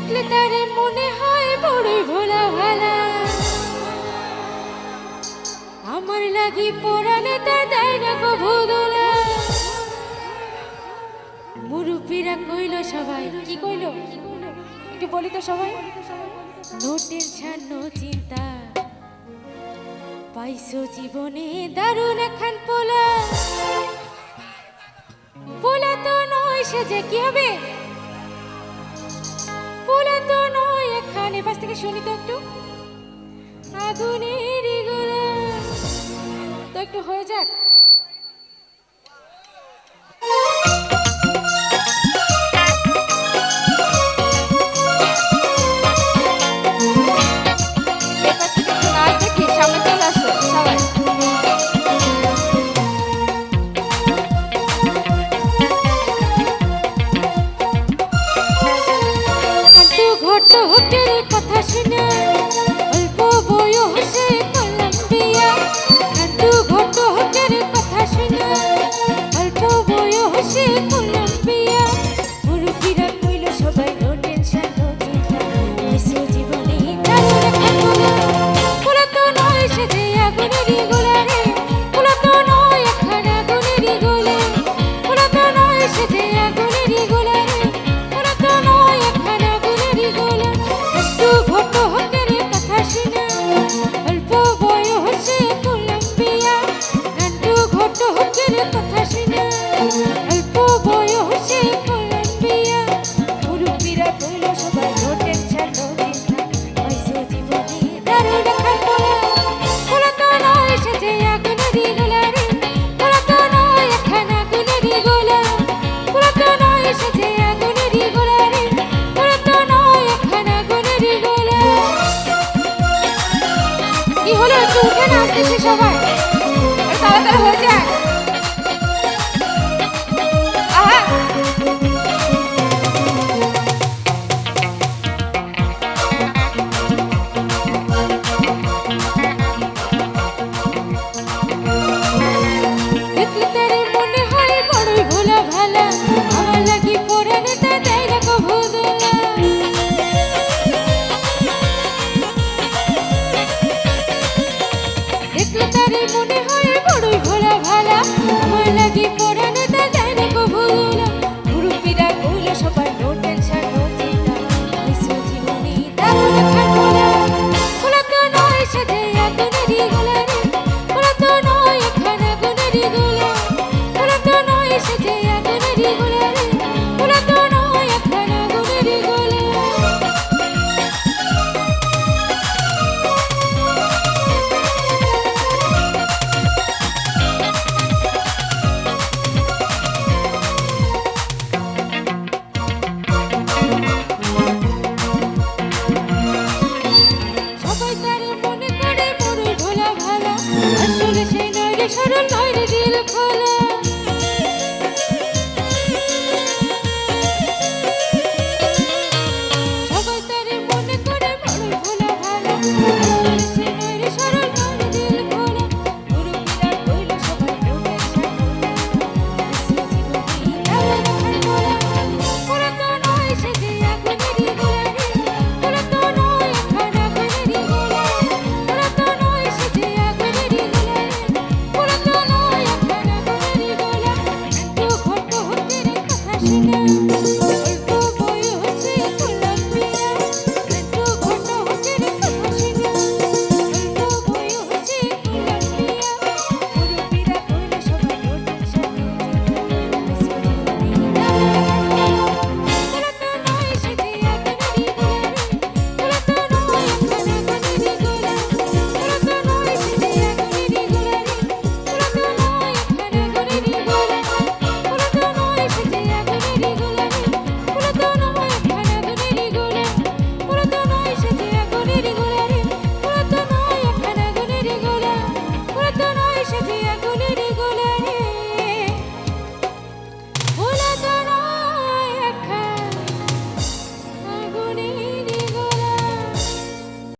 দেখলে তারে মনে হয় বড়ই ভোলা ভালা আমার লাগি পরানে তার দেয় না গো ভুদোলা। মুরুব্বীরা কইল সবাই, কি কইল? একটু বলি তো সবাই। নো টেনশন চিন্তা। পাইছো জীবনে দারুণ একখান পোলা। পোলা তো নয় সে যে কি হবে? পোলা তো নয় এখানে। পাশ থেকে শুনি তো একটু। আগুনের তো একটু হয়ে যাক। ঘট হোটেল কথা শুনে 谢谢。মনে হয় বড়ই ভোলা ভালা আমার লাগে পড়ানো like that.